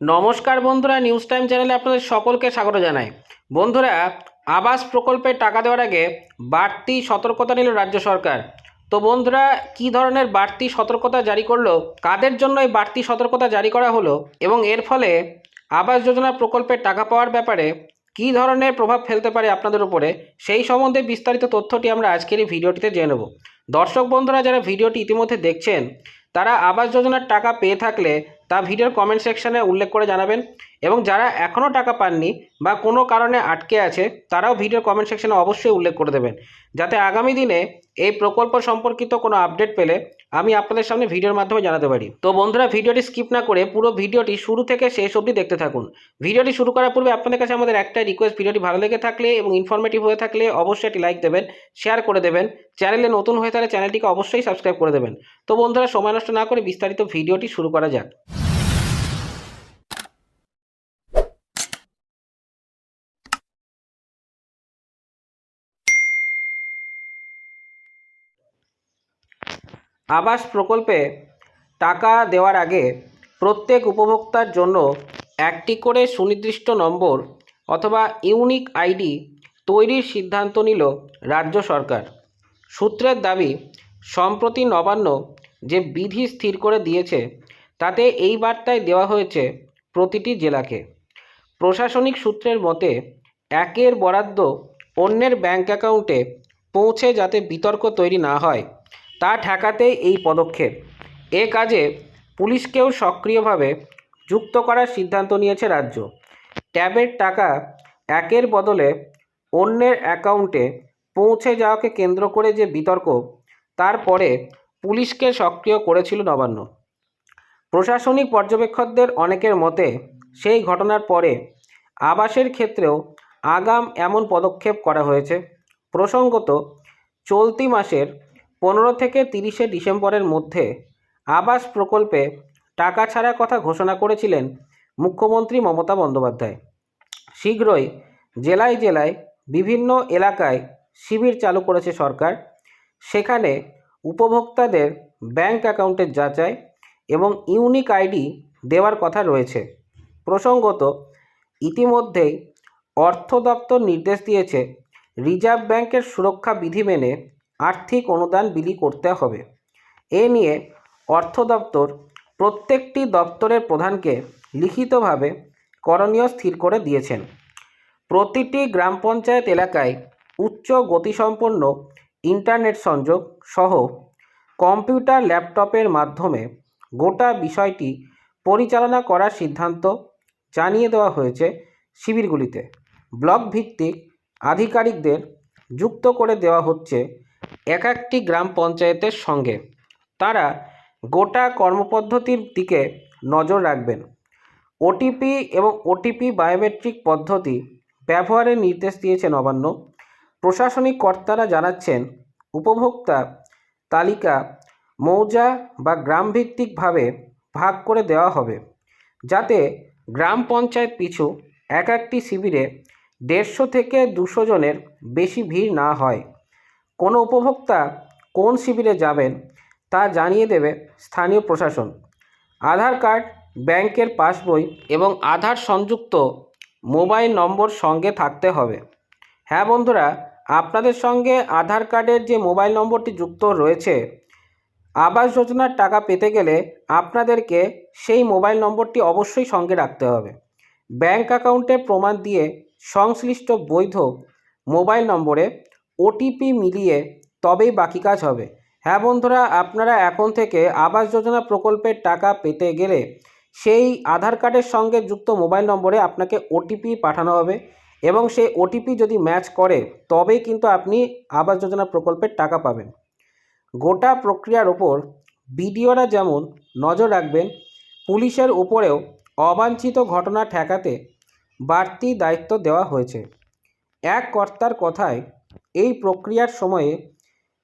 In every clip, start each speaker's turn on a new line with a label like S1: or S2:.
S1: নমস্কার বন্ধুরা news time চ্যানেলে আপনাদের সকলকে স্বাগত জানাই। বন্ধুরা, আবাস প্রকল্পে টাকা দেওয়ার আগে বাড়তি সতর্কতা নিল রাজ্য সরকার। তো বন্ধুরা, কি ধরনের বাড়তি সতর্কতা জারি করল, কাদের জন্য এই বাড়তি সতর্কতা জারি করা হলো, এবং এর ফলে আবাস যোজনা প্রকল্পের টাকা পাওয়ার ব্যাপারে কী ধরনের প্রভাব ফেলতে পারে আপনাদের উপরে, সেই সম্বন্ধে বিস্তারিত তথ্যটি আমরা আজকের এই ভিডিওটিতে জেনে নেব। দর্শক বন্ধুরা, যারা ভিডিওটি ইতিমধ্যে দেখছেন, তারা আবাস যোজনার টাকা পেয়ে থাকলে তা ভিডিওর কমেন্ট সেকশানে উল্লেখ করে জানাবেন। এবং যারা এখনও টাকা পাননি বা কোনো কারণে আটকে আছে, তারাও ভিডিওর কমেন্ট সেকশানে অবশ্যই উল্লেখ করে দেবেন। যাতে আগামী দিনে এই প্রকল্প সম্পর্কিত কোনো আপডেট পেলে আমি আপনাদের সামনে ভিডিওর মাধ্যমে জানাতে পারি। তো বন্ধুরা, ভিডিওটি স্কিপ না করে পুরো ভিডিওটি শুরু থেকে শেষ অবধি দেখতে থাকুন। ভিডিওটি শুরু করার পূর্বে আপনাদের কাছে আমাদের একটাই রিকোয়েস্ট ভিডিওটি ভালো লেগে থাকলে এবং ইনফরমেটিভ হয়ে থাকলে অবশ্যই একটি লাইক দেবেন শেয়ার করে দেবেন। চ্যানেলে নতুন হয়ে থাকলে চ্যানেলটিকে অবশ্যই সাবস্ক্রাইব করে দেবেন। তো বন্ধুরা, সময় নষ্ট না করে বিস্তারিত ভিডিওটি শুরু করা যাক। আবাস প্রকল্পে টাকা দেওয়ার আগে প্রত্যেক উপভোক্তার জন্য একটি করে সুনির্দিষ্ট নম্বর অথবা ইউনিক আইডি তৈরির সিদ্ধান্ত নিল রাজ্য সরকার। সূত্রের দাবি, সম্প্রতি নবান্ন যে বিধি স্থির করে দিয়েছে, তাতে এই বার্তায় দেওয়া হয়েছে প্রতিটি জেলাকে। প্রশাসনিক সূত্রের মতে, একের বরাদ্দ অন্যের ব্যাংক অ্যাকাউন্টে পৌঁছে যাতে বিতর্ক তৈরি না হয়। তা ঠেকাতেই এই পদক্ষেপ। এ কাজে পুলিশকেও সক্রিয়ভাবে যুক্ত করার সিদ্ধান্ত নিয়েছে রাজ্য। ট্যাবের টাকা একের বদলে অন্যের অ্যাকাউন্টে পৌঁছে যাওয়াকে কেন্দ্র করে যে বিতর্ক তারপরে পুলিশকে সক্রিয় করেছিল নবান্ন। প্রশাসনিক পর্যবেক্ষকদের অনেকের মতে, সেই ঘটনার পরে আবাসের ক্ষেত্রেও আগাম এমন পদক্ষেপ করা হয়েছে। প্রসঙ্গত, চলতি মাসের পনেরো থেকে তিরিশে ডিসেম্বরের মধ্যে আবাস প্রকল্পে টাকা ছাড়ার কথা ঘোষণা করেছিলেন মুখ্যমন্ত্রী মমতা বন্দ্যোপাধ্যায়। শীঘ্রই জেলায় জেলায় বিভিন্ন এলাকায় শিবির চালু করেছে সরকার। সেখানে উপভোক্তাদের ব্যাংক অ্যাকাউন্টের যাচাই এবং ইউনিক আইডি দেওয়ার কথা রয়েছে। প্রসঙ্গত, ইতিমধ্যেই অর্থ দপ্তর নির্দেশ দিয়েছে, রিজার্ভ ব্যাংকের সুরক্ষা বিধি মেনে আর্থিক অনুদান বিলি করতে হবে। এ নিয়ে অর্থ দপ্তর প্রত্যেকটি দপ্তরের প্রধানকে লিখিতভাবে করণীয় স্থির করে দিয়েছেন। প্রতিটি গ্রাম পঞ্চায়েত এলাকায় উচ্চ গতিসম্পন্ন ইন্টারনেট সংযোগ সহ কম্পিউটার ল্যাপটপের মাধ্যমে গোটা বিষয়টি পরিচালনা করার সিদ্ধান্ত জানিয়ে দেওয়া হয়েছে শিবিরগুলিতে। ব্লক ভিত্তিক আধিকারিকদের যুক্ত করে দেওয়া হচ্ছে এক একটি গ্রাম পঞ্চায়েতের সঙ্গে। তারা গোটা কর্মপদ্ধতির দিকে নজর রাখবেন। ওটিপি এবং ওটিপি বায়োমেট্রিক পদ্ধতি ব্যবহারের নির্দেশ দিয়েছে নবান্ন প্রশাসনিক কর্তারা জানাচ্ছেন, উপভোক্তা তালিকা মৌজা বা গ্রামভিত্তিকভাবে ভাগ করে দেওয়া হবে, যাতে গ্রাম পঞ্চায়েত পিছু এক একটি শিবিরে দেড়শো থেকে দুশো জনের বেশি ভিড় না হয়। কোনো উপভোক্তা কোন শিবিরে যাবেন তা জানিয়ে দেবে স্থানীয় প্রশাসন। আধার কার্ড, ব্যাংকের পাসবই এবং আধার সংযুক্ত মোবাইল নম্বর সঙ্গে থাকতে হবে। হ্যাঁ বন্ধুরা, আপনাদের সঙ্গে আধার কার্ডের যে মোবাইল নম্বরটি যুক্ত রয়েছে, আবাস যোজনার টাকা পেতে গেলে আপনাদেরকে সেই মোবাইল নম্বরটি অবশ্যই সঙ্গে রাখতে হবে। ব্যাংক অ্যাকাউন্টের প্রমাণ দিয়ে সংশ্লিষ্ট বৈধ মোবাইল নম্বরে ওটিপি মিলিয়ে তবেই বাকি কাজ হবে। হ্যাঁ বন্ধুরা, আপনারা এখন থেকে আবাস যোজনা প্রকল্পের টাকা পেতে গেলে সেই আধার কার্ডের সঙ্গে যুক্ত মোবাইল নম্বরে আপনাকে ওটিপি পাঠানো হবে এবং সেই ওটিপি যদি ম্যাচ করে, তবেই কিন্তু আপনি আবাস যোজনা প্রকল্পের টাকা পাবেন। গোটা প্রক্রিয়ার ওপর বিডিওরা যেমন নজর রাখবেন, পুলিশের উপরেও অবাঞ্ছিত ঘটনা ঠেকাতে বাড়তি দায়িত্ব দেওয়া হয়েছে। এক কর্তার কথায় এই প্রক্রিয়ার সময়ে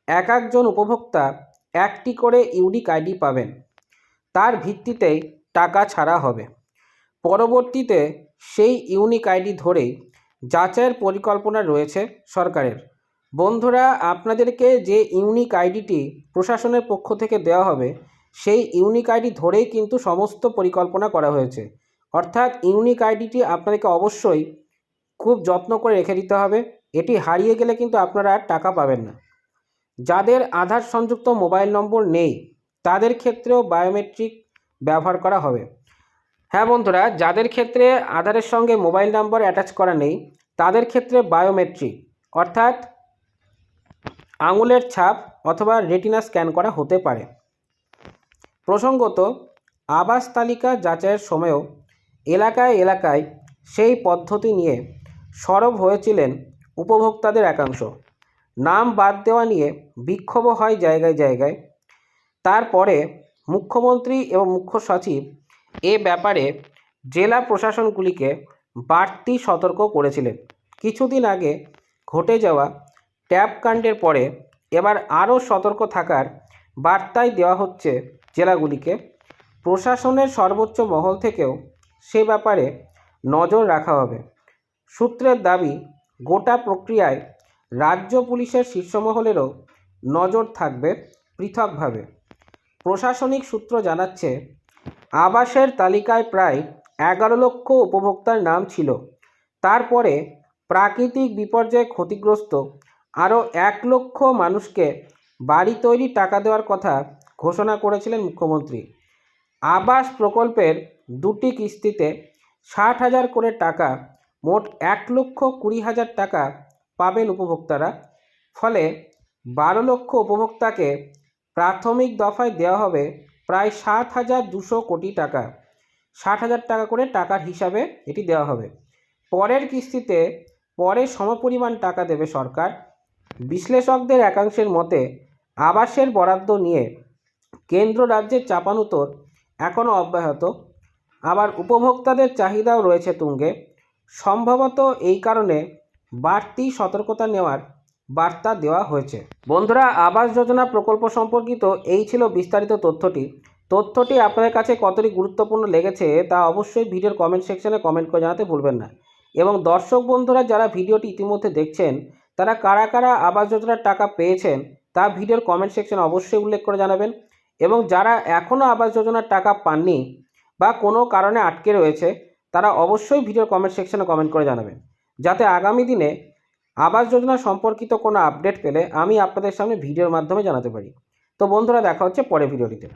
S1: এক একজন উপভোক্তা একটি করে ইউনিক আইডি পাবেন। তার ভিত্তিতেই টাকা ছাড়া হবে। পরবর্তীতে সেই ইউনিক আইডি ধরেই যাচাইয়ের পরিকল্পনা রয়েছে সরকারের। বন্ধুরা, আপনাদেরকে যে ইউনিক আইডিটি প্রশাসনের পক্ষ থেকে দেওয়া হবে, সেই ইউনিক আইডি ধরেই কিন্তু সমস্ত পরিকল্পনা করা হয়েছে। অর্থাৎ ইউনিক আইডিটি আপনাদেরকে অবশ্যই খুব যত্ন করে রেখে দিতে হবে। এটি হারিয়ে গেলে কিন্তু আপনারা আর টাকা পাবেন না। যাদের আধার সংযুক্ত মোবাইল নম্বর নেই, তাদের ক্ষেত্রেও বায়োমেট্রিক ব্যবহার করা হবে। হ্যাঁ বন্ধুরা, যাদের ক্ষেত্রে আধারের সঙ্গে মোবাইল নাম্বার অ্যাটাচ করা নেই, তাদের ক্ষেত্রে বায়োমেট্রিক, অর্থাৎ আঙুলের ছাপ অথবা রেটিনা স্ক্যান করা হতে পারে। প্রসঙ্গত, আবাস তালিকা যাচাইয়ের সময়ও এলাকায় এলাকায় সেই পদ্ধতি নিয়ে সরব হয়েছিলেন উপভোক্তাদের একাংশ। নাম বাদ দেওয়া নিয়ে বিক্ষোভ হয় জায়গায় জায়গায়। তারপরে মুখ্যমন্ত্রী এবং মুখ্য সচিব এ ব্যাপারে জেলা প্রশাসনগুলিকে বাড়তি সতর্ক করেছিলেন। কিছুদিন আগে ঘটে যাওয়া ট্যাব কাণ্ডের পরে এবার আরও সতর্ক থাকার বার্তাই দেওয়া হচ্ছে জেলাগুলিকে। প্রশাসনের সর্বোচ্চ মহল থেকেও সে ব্যাপারে নজর রাখা হবে। সূত্রের দাবি গোটা প্রক্রিয়ায় রাজ্য পুলিশের শীর্ষমহলেরও নজর থাকবে পৃথকভাবে। প্রশাসনিক সূত্র জানাচ্ছে, আবাসের তালিকায় প্রায় এগারো লক্ষ উপভোক্তার নাম ছিল। তারপরে প্রাকৃতিক বিপর্যয়ে ক্ষতিগ্রস্ত আরও এক লক্ষ মানুষকে বাড়ি তৈরি টাকা দেওয়ার কথা ঘোষণা করেছিলেন মুখ্যমন্ত্রী। আবাস প্রকল্পের দুটি কিস্তিতে ষাট হাজার করে টাকা মোট এক লক্ষ কুড়ি হাজার টাকা পাবেন উপভোক্তারা। ফলে বারো লক্ষ উপভোক্তাকে প্রাথমিক দফায় দেওয়া হবে প্রায় সাত হাজার দুশো কোটি টাকা। ষাট হাজার টাকা করে টাকার হিসাবে এটি দেওয়া হবে। পরের কিস্তিতে পরে সমপরিমাণ টাকা দেবে সরকার। বিশ্লেষকদের একাংশের মতে আবাসের বরাদ্দ নিয়ে কেন্দ্র রাজ্যের চাপানুতর এখনও অব্যাহত। আবার উপভোক্তাদের চাহিদাও রয়েছে তুঙ্গে। সম্ভবত এই কারণে বাড়তি সতর্কতা নেওয়ার বার্তা দেওয়া হয়েছে। বন্ধুরা, আবাস যোজনা প্রকল্প সম্পর্কিত এই ছিল বিস্তারিত তথ্যটি। তথ্যটি আপনাদের কাছে কতটি গুরুত্বপূর্ণ লেগেছে তা অবশ্যই ভিডিওর কমেন্ট সেকশনে কমেন্ট করে জানাতে ভুলবেন না। এবং দর্শক বন্ধুরা, যারা ভিডিওটি ইতিমধ্যে দেখছেন, তারা কারা কারা আবাস যোজনার টাকা পেয়েছেন, তা ভিডিওর কমেন্ট সেকশনে অবশ্যই উল্লেখ করে জানাবেন। এবং যারা এখনও আবাস যোজনার টাকা পাননি বা কোনো কারণে আটকে রয়েছে তারা অবশ্যই ভিডিওর কমেন্ট সেকশনে কমেন্ট করে জানাবেন। যাতে আগামী দিনে আবাস যোজনা সম্পর্কিত কোনো আপডেট পেলে আমি আপনাদের সামনে ভিডিওর মাধ্যমে জানাতে পারি। তো বন্ধুরা, দেখা হচ্ছে পরে ভিডিওটিতে